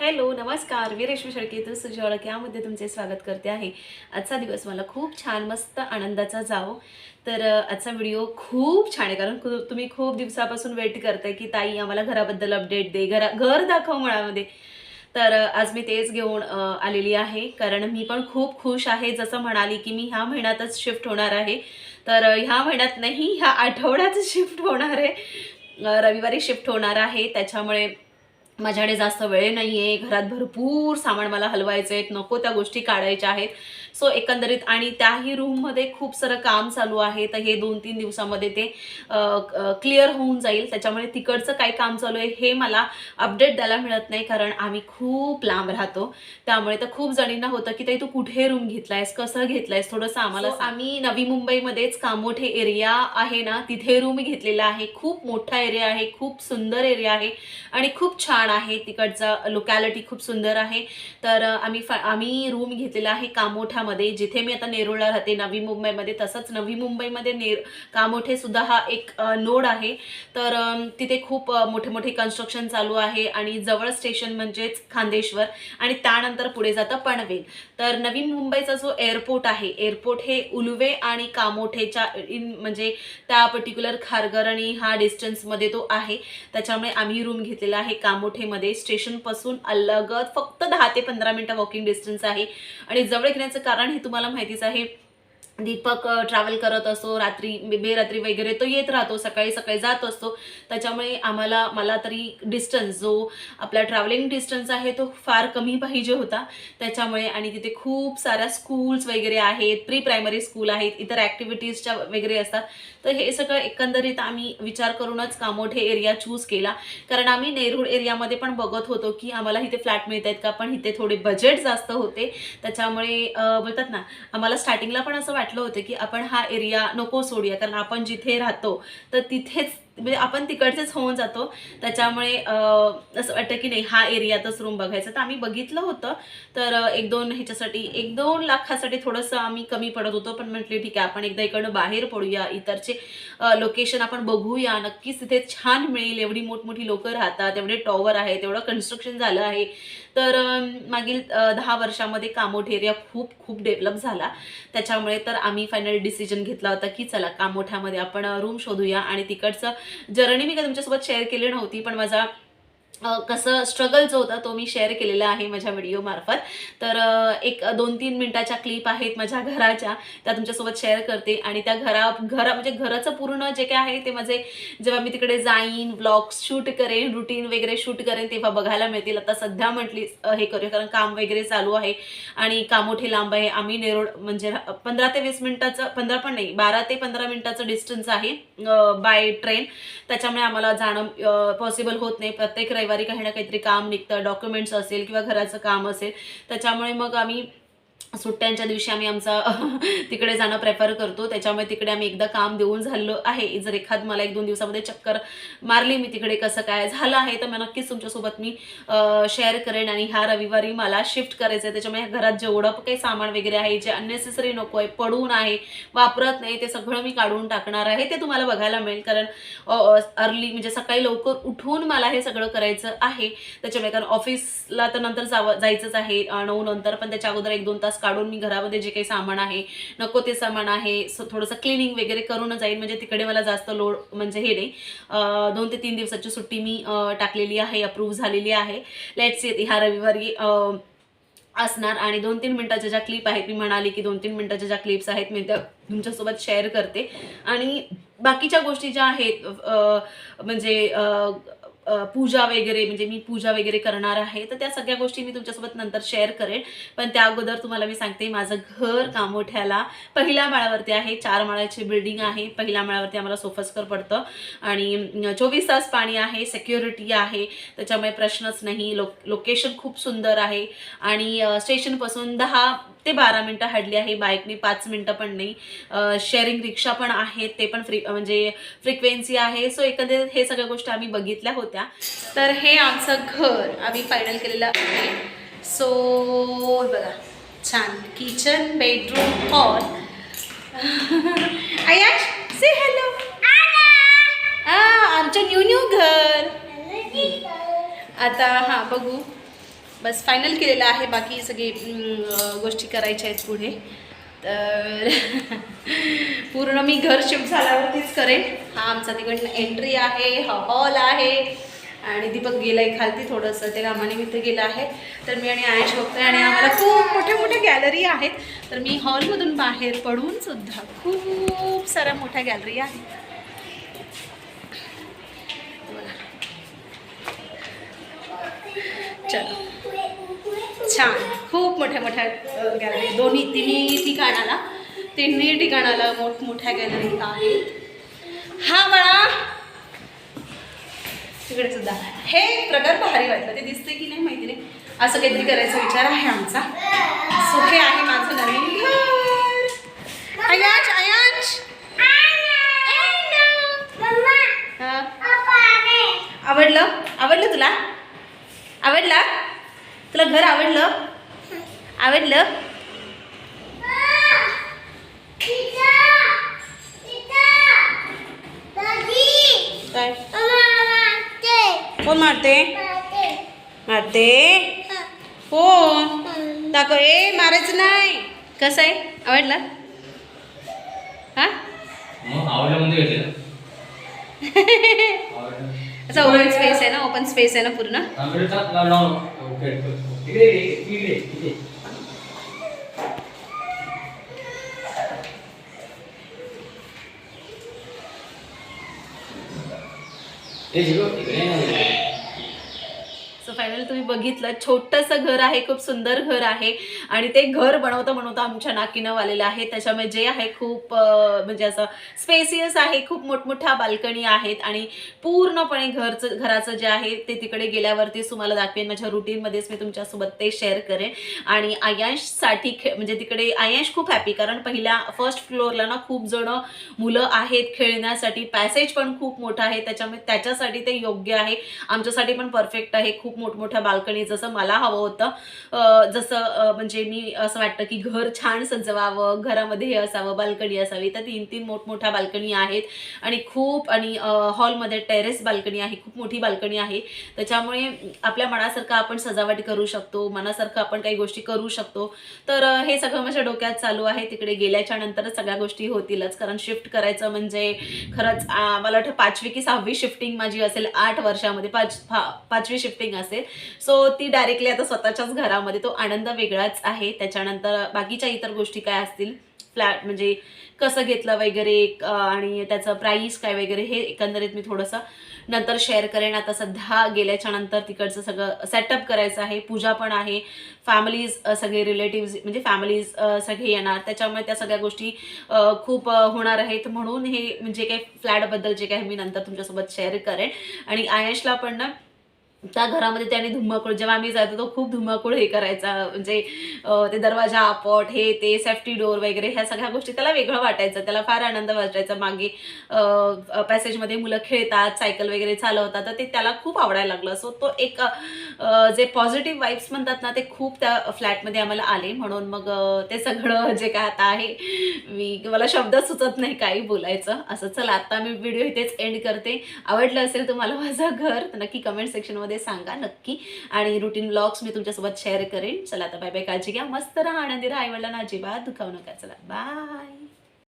Hello नमस्कार. मी रेश्मी शेळके सुजय ओळख यामध्ये तुमचे स्वागत करते आहे. आजचा दिवस मला खूप छान मस्त आनंदाचा जावो. तर आजचा व्हिडिओ खूप छान आहे. कारण तुम्ही खूप दिवसापासून वेट करताय की ताई आम्हाला घराबद्दल अपडेट दे. घरा घर दाखव मुळामध्ये. तर आज मी तेच घेऊन आलेली आहे. कारण मी पण खूप खुश आहे. जसं म्हणाली की मी ह्या महिन्यातच शिफ्ट होणार आहे. तर ह्या महिन्यात नाही ह्या आठवड्यात शिफ्ट होणार आहे. रविवारी शिफ्ट होणार आहे. त्याच्यामुळे माझ्याकडे जास्त वेळ नाही आहे घरात भरपूर सामान मला हलवायचं आहे नको त्या गोष्टी काढायच्या आहेत. सो एकंदरीत आणि त्याही रूममध्ये खूप सारं काम चालू आहे तर हे दोन तीन दिवसामध्ये ते क्लिअर होऊन जाईल. त्याच्यामुळे तिकडचं काय काम चालू आहे हे मला अपडेट द्यायला मिळत नाही कारण आम्ही खूप लांब राहतो. त्यामुळे तर खूप जणींना होतं की ताई तू कुठे रूम घेतलायस? कसं घेतलायस? थोडंसं आम्हाला आम्ही नवी मुंबईमध्येच कामोठे एरिया आहे ना तिथे रूम घेतलेला आहे. खूप मोठा एरिया आहे खूप सुंदर एरिया आहे आणि खूप छान आहे तिकडचं लोकॅलिटी खूप सुंदर आहे. तर आम्ही आम्ही रूम घेतलेला आहे कामोठ्यामध्ये जिथे मी आता नेरुळला राहते नवी मुंबईमध्ये तसंच नवी मुंबईमध्ये नेर कामोठे सुद्धा हा एक नोड आहे. तर तिथे खूप मोठे मोठे कन्स्ट्रक्शन चालू आहे आणि जवळ स्टेशन म्हणजेच खांदेश्वर आणि त्यानंतर पुढे जातं पनवेल. तर नवी मुंबईचा जो एअरपोर्ट आहे एअरपोर्ट हे उलवे आणि कामोठेच्या इन म्हणजे त्या पर्टिक्युलर खारगरणी आणि हा डिस्टन्समध्ये तो आहे. त्याच्यामुळे आम्ही रूम घेतलेला आहे कामोठेमध्ये स्टेशनपासून अलगत फक्त दहा ते पंधरा मिनटं वॉकिंग डिस्टन्स आहे. आणि जवळ घेण्याचं कारण हे तुम्हाला माहितीच आहे. दीपक ट्रॅव्हल करत असतो रात्री बेरात्री वगैरे तो येत राहतो सकाळी सकाळी जात असतो. त्याच्यामुळे आम्हाला मला तरी डिस्टन्स जो आपला ट्रॅव्हलिंग डिस्टन्स आहे तो फार कमी पाहिजे होता. त्याच्यामुळे आणि तिथे खूप साऱ्या स्कूल्स वगैरे आहेत प्री प्रायमरी स्कूल आहेत इतर ॲक्टिव्हिटीजच्या वगैरे असतात. तर हे सगळं एकंदरीत आम्ही विचार करूनच कामोठे एरिया चूज केला. कारण आम्ही नेरूळ एरियामध्ये पण बघत होतो की आम्हाला इथे फ्लॅट मिळत आहेत का? पण इथे थोडे बजेट जास्त होते. त्याच्यामुळे बोलतात ना आम्हाला स्टार्टिंगला पण असं वाटलं होतं की आपण हा एरिया नको सोडूया कारण आपण जिथे राहतो तर तिथेच म्हणजे आपण तिकडचेच होऊन जातो. त्याच्यामुळे असं वाटतं की नाही हा एरियातच रूम बघायचा. तर आम्ही बघितलं होतं. तर एक दोन ह्याच्यासाठी एक दोन लाखासाठी थोडंसं आम्ही कमी पडत होतो. पण म्हटले ठीक आहे आपण एकदा इकडनं बाहेर पडूया. इतरचे लोकेशन आपण बघूया. नक्कीच तिथे छान मिळेल. एवढी मोठमोठी लोकं राहतात. एवढे टॉवर आहेत. एवढं कन्स्ट्रक्शन झालं आहे. तर मागील दहा वर्षामध्ये कामोठ एरिया खूप खूप डेव्हलप झाला. त्याच्यामुळे तर आम्ही फायनल डिसिजन घेतला होता की चला कामोठ्यामध्ये आपण रूम शोधूया. आणि तिकडचं जर्नी मी काय तुमच्यासोबत शेअर केली नव्हती पण माझा कसं स्ट्रगल जो होता तो मी शेअर केलेला आहे माझ्या व्हिडिओमार्फत तर एक दोन तीन मिनटाच्या क्लिप आहेत माझ्या घराच्या. त्या तुमच्यासोबत शेअर करते आणि त्या घरा घरा म्हणजे घराचं पूर्ण जे काय आहे ते माझे जेव्हा मी तिकडे जाईन ब्लॉग्स शूट करेन रुटीन वगैरे शूट करेन तेव्हा बघायला मिळतील. आता सध्या म्हटली हे करूया कारण काम वगैरे चालू आहे आणि कामोठे लांब आहे. आम्ही नेरोड म्हणजे पंधरा ते वीस मिनिटाचं पंधरा पण नाही बारा ते पंधरा मिनिटाचं डिस्टन्स आहे बाय ट्रेन त्याच्यामुळे आम्हाला जाणं पॉसिबल होत नाही. प्रत्येक रविवारी काही ना काहीतरी काम निघतं डॉक्युमेंट्स असेल किंवा घराचं काम असेल त्याच्यामुळे मग आम्ही सुट्ट्यांच्या दिवशी आम्ही आमचा तिकडे जाणं प्रेफर करतो. त्याच्यामुळे तिकडे आम्ही एकदा काम देऊन झालेलो आहे. जर एखाद मला एक दोन दिवसामध्ये चक्कर मारली मी तिकडे कसं काय झालं आहे तर मग नक्कीच तुमच्यासोबत मी शेअर करेन. आणि ह्या रविवारी मला शिफ्ट करायचं आहे त्याच्यामुळे घरात जेवढं काही सामान वगैरे आहे जे अननेसेसरी नको आहे पडून आहे वापरत नाही ते सगळं मी काढून टाकणार आहे. ते तुम्हाला बघायला मिळेल. कारण अर्ली म्हणजे सकाळी लवकर उठून मला हे सगळं करायचं आहे. त्याच्यामुळे कारण ऑफिसला तर नंतर जावं जायचंच आहे नऊ नंतर. पण त्याच्या अगोदर एक दोन तास काढून मी घरामध्ये जे काही सामान आहे नको ते सामान आहे थोडंसं क्लिनिंग वगैरे करून जाईल म्हणजे तिकडे मला जास्त लोड म्हणजे हे नाही. दोन ते तीन दिवसाची सुट्टी मी टाकलेली आहे अप्रूव्ह झालेली आहे. लेट्स येते ह्या रविवारी असणार. आणि दोन तीन मिनटाच्या ज्या क्लिप आहेत मी म्हणाले की दोन तीन मिनटाच्या ज्या क्लिप्स आहेत मी त्या तुमच्यासोबत शेअर करते. आणि बाकीच्या गोष्टी ज्या आहेत म्हणजे पूजा वगैरे म्हणजे मी पूजा वगैरे करणार आहे तर त्या सगळ्या गोष्टी मी तुमच्यासोबत नंतर शेअर करेन. पण त्या अगोदर तुम्हाला मी सांगते माझं घर कामोठ्याला पहिल्या माळ्यावरती आहे चार माळ्याची बिल्डिंग आहे पहिल्या माळ्यावरती आम्हाला सोफस्कर पडतं. आणि चोवीस तास पाणी आहे सेक्युरिटी आहे त्याच्यामुळे प्रश्नच नाही. लो लोकेशन खूप सुंदर आहे. आणि स्टेशनपासून दहा ते बारा मिनटं हडली आहे बाईकने पाच मिनटं पण नाही. शेअरिंग रिक्षा पण आहेत ते पण फ्री म्हणजे फ्रिक्वेन्सी आहे. सो एकंदरीत हे सगळ्या गोष्टी आम्ही बघितल्या होत्या. तर हे आमचं घर आम्ही फायनल केलेलं आहे. सो बघा. छान. किचन बेडरूम हॉल आयाश से हॅलो आमचं न्यू न्यू घर. आता हां बघू. बस फायनल केलेलं आहे. बाकी सगळी गोष्टी करायच्या आहेत पुढे. तर पूर्ण मी घर शिफ्ट झाल्यावरतीच करेन. हा आमचा तिकडनं एंट्री आहे. हा हॉल आहे. आणि दीपक गेलाय खालती थोडंसं ते कामानिमित्त गेलं आहे. तर मी आणि आयश बघतोय आणि आम्हाला खूप मोठ्या मोठ्या गॅलरी आहेत. तर मी हॉलमधून बाहेर पडून सुद्धा खूप साऱ्या मोठ्या गॅलरी आहेत. बघा. चलो. छान. खूप मोठ्या मोठ्या गॅलरी दोन्ही तिन्ही ठिकाणाला तिन्ही ठिकाणाला मोठमोठ्या गॅलरी आहेत. हा बाळा तिकडे सुद्धा. हे प्रकार भारी वाटलं. ते दिसते की नाही माहिती नाही असं काहीतरी करायचा विचार आहे आमचा. सो हे आहे माझं नवीन घर. अयाच अयांश आवडलं? आवडलं तुला? आवडलं? तुला घर आवडलं? आवडलं? कोण मारते. मारते. हो दाखव. ए मारायचं नाही. कसं आहे? आवडलं. असं ओपन स्पेस आहे ना ओपन स्पेस आहे ना पूर्ण? 예, 이거, 이거 얘는 ए, तुम्ही बघितलं छोटंसं घर आहे खूप सुंदर घर आहे आणि ते घर बनवता बनवता आमच्या नाकीनं आलेलं आहे. त्याच्यामुळे जे आहे खूप म्हणजे असं स्पेसियस आहे खूप मोठमोठ्या बाल्कनी आहेत आणि पूर्णपणे घरचं घराचं जे आहे ते तिकडे गेल्यावरतीच तुम्हाला दाखवेन. माझ्या रुटीनमध्येच मी तुमच्यासोबत ते शेअर करेन. आणि आयांशसाठी खे म्हणजे तिकडे आयांश खूप हॅपी कारण पहिल्या फर्स्ट फ्लोअरला ना खूप जण मुलं आहेत खेळण्यासाठी. पॅसेज पण खूप मोठं आहे. त्याच्यामुळे त्याच्यासाठी ते योग्य आहे. आमच्यासाठी पण परफेक्ट आहे. खूप मोठमोठ्या बाल्कनी जसं मला हवं होतं. जसं म्हणजे मी असं वाटतं की घर छान सजवावं घरामध्ये हे असावं बाल्कनी असावी तर तीन तीन मोठमोठ्या बाल्कनी आहेत. आणि खूप आणि हॉलमध्ये टेरेस बाल्कनी आहे खूप मोठी बाल्कनी आहे. त्याच्यामुळे आपल्या मनासारखं आपण सजावट करू शकतो मनासारखं आपण काही गोष्टी करू शकतो. तर हे सगळं माझ्या डोक्यात चालू आहे. तिकडे गेल्याच्या नंतरच सगळ्या गोष्टी होतीलच. कारण शिफ्ट करायचं म्हणजे खरंच मला वाटतं पाचवी की सहावी शिफ्टिंग माझी असेल आठ वर्षामध्ये. पाच पाचवी शिफ्टिंग असेल. सो ती डायरेक्टली आता स्वतःच्याच घरामध्ये तो आनंद वेगळाच आहे. त्याच्यानंतर बाकीच्या इतर गोष्टी काय असतील? फ्लॅट म्हणजे कसं घेतलं वगैरे आणि त्याचं प्राईस काय वगैरे हे एकंदरीत मी थोडंसं नंतर शेअर करेन. आता सध्या गेल्याच्यानंतर तिकडचं सगळं सेटअप करायचं आहे. पूजा पण आहे. फॅमिलीज सगळे रिलेटिव्ज म्हणजे फॅमिलीज सगळे येणार. त्याच्यामुळे त्या सगळ्या गोष्टी खूप होणार आहेत म्हणून हे म्हणजे काही फ्लॅटबद्दल जे काही मी नंतर तुमच्यासोबत शेअर करेन. आणि आयशला पण ना त्या घरामध्ये त्याने धुमाकूळ जेव्हा आम्ही जातो तो खूप धुमाकूळ हे करायचा. म्हणजे ते दरवाजा आपट हे ते सेफ्टी डोअर वगैरे ह्या सगळ्या गोष्टी त्याला वेगळं वाटायचं. त्याला फार आनंद वाटायचा. मागे पॅसेजमध्ये मुलं खेळतात सायकल वगैरे चालवतात तर ते त्याला खूप आवडायला लागलं. सो तो एक जे पॉझिटिव्ह वाईब्स म्हणतात ना ते खूप त्या फ्लॅटमध्ये आम्हाला आले. म्हणून मग ते सगळं जे काय आता आहे मी मला शब्द सुचत नाही काही बोलायचं. असं चला आता मी व्हिडिओ इथेच एंड करते. आवडलं असेल तुम्हाला माझं घर नक्की कमेंट सेक्शनमध्ये सांगा नक्की. आणि रुटीन ब्लॉग्स मी तुमच्यासोबत शेअर करेन. चला आता बाय बाय काळजी घ्या. मस्त राहा आनंदी राहा. आईवडिलांना अजिबात दुखावू नका. चला बाय